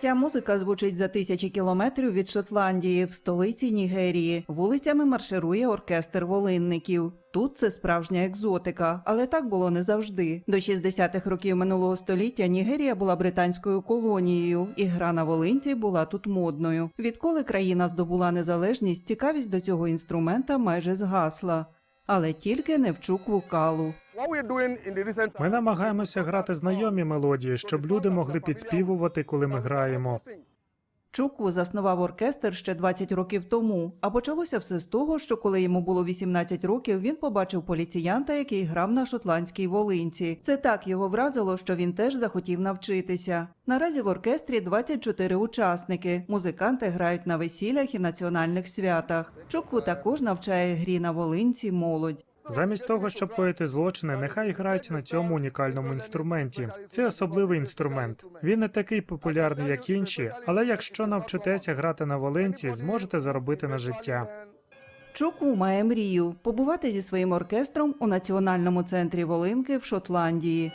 Ця музика звучить за тисячі кілометрів від Шотландії в столиці Нігерії. Вулицями марширує оркестр волинників. Тут це справжня екзотика, але так було не завжди. До 60-х років минулого століття Нігерія була британською колонією, і гра на волинці була тут модною. Відколи країна здобула незалежність, цікавість до цього інструмента майже згасла. Але тільки не в чукву-калу. Ми намагаємося грати знайомі мелодії, щоб люди могли підспівувати, коли ми граємо. Чукву заснував оркестр ще 20 років тому. А почалося все з того, що коли йому було 18 років, він побачив поліціянта, який грав на шотландській волинці. Це так його вразило, що він теж захотів навчитися. Наразі в оркестрі 24 учасники. Музиканти грають на весіллях і національних святах. Чукву також навчає грі на волинці молодь. Замість того, щоб коїти злочини, нехай грають на цьому унікальному інструменті. Це особливий інструмент. Він не такий популярний, як інші, але якщо навчитеся грати на волинці, зможете заробити на життя. Чуку має мрію побувати зі своїм оркестром у національному центрі Волинки в Шотландії.